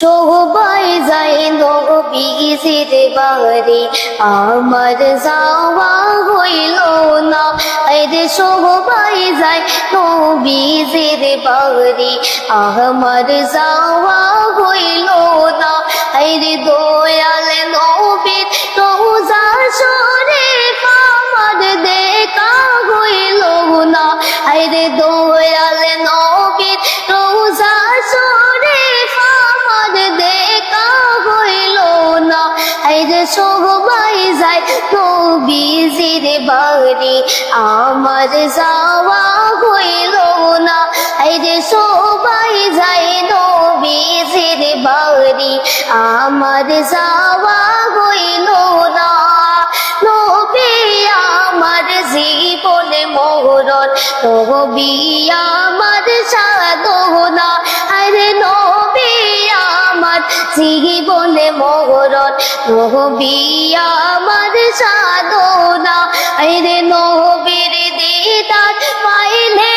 সবাই যাই নবীজির বাড়ি আমার যাওয়া হইল না। আরে সবাই যাই নবীজির বাড়ি আমার যাওয়া হইল নবীজির বাড়ি, আমার যাওয়া হইল না। আরে সবাই যায় নবীজির বাড়ি, আমার যাওয়া হইল না। নবী আমার জীবনে মোহরণ নবী আমার সাধনা। আরে নবী জীবনে মোহরণ। নবী আমার সাধনা। আরে নবীর দিদার পাইলে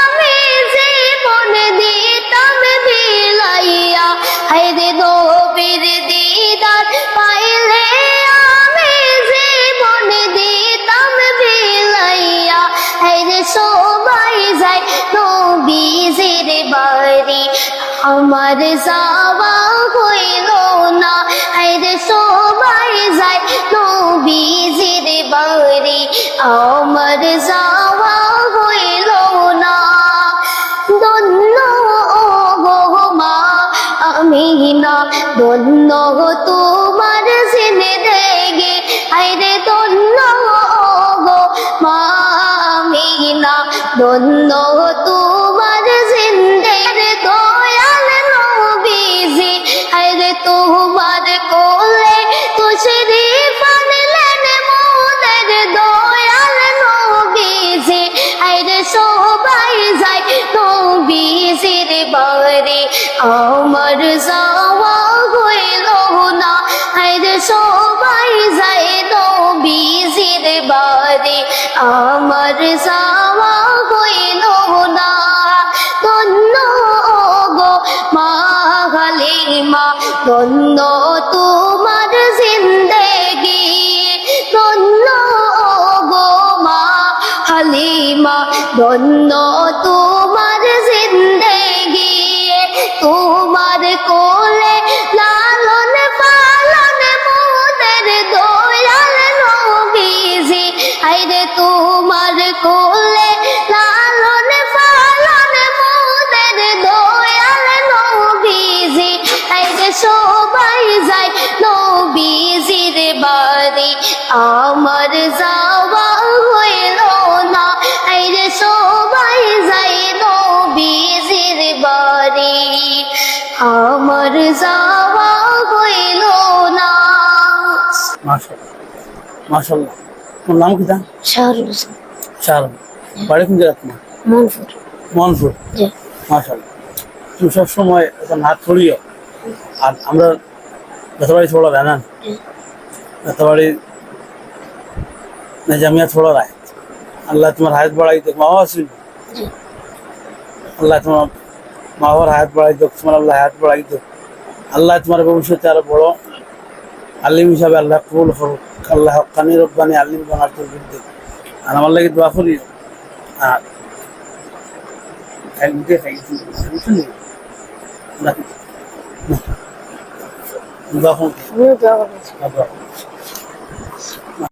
আমি জীবনে দিতাম বিলাইয়া হায়রে নবীর দিদার পাইলে আমি জীবনে দিতাম বিলাইয়া হায়রে সবাই যায় নবীজির বাড়ি। আমার যাওয়া হইল না। হায়রে সবাই যায় নবীজির বাড়ি। আমার যাওয়া হইল না। ধন্য ও মা, আমি না। ধন্য তোমার সিনে দেগে আইরে ধন্য ও গো মা, আমি না। ধন্য তোমার জিন্দের নবীজি তোমার কোলে তুষরি পানলেন মোদের দয়াল নবীজি। আইরে সবাই যায় নবীজির বাড়ি। আমার যাওয়া হইল না। আইরে সবাই যায় নবীজির বাড়ি। আমার যাওয়া ধন্য তোমার জিন্দেগি, ধন্য গো মা হালিমা, ধন্য তোমার জিন্দেগি, তোমার কোলে লালন পালন মোদের দয়াল নবীজি, আইরে তোমার কোলে বাড়ি আমার যাওয়া হইল না আইরে সবাই যায় নবীজির বাড়ি। আমার যাওয়া হইল না। মাশাল্লাহ তোমার নাম কি তা? শাহরুল বাড়ি কোন জায়গা তোমার? মনপুর। মনপুর। জি। মাশাল্লাহ তুমি সবসময় এখন হাত ছড়িও আর আমরা যতবাড়ি ছোড়া জানান যতবাড়ি জামিয়া ছোড়া রায়। আল্লাহ তোমার হায়াত বাড়াই তো মা আসিল জি আল্লাহ তোমার মা বাবার হায়াত বাড়াই তো তোমার আল্লাহ হায়াত বাড়াই তো আল্লাহ তোমার ভবিষ্যতে আরও বড় আলিম হিসাবে আল্লাহ কবুল করুক। আল্লাহ হকানি রব্বানি আলিম বানার তোর বিরুদ্ধে আর আমার লাগে দোয়া করি আর দোয়া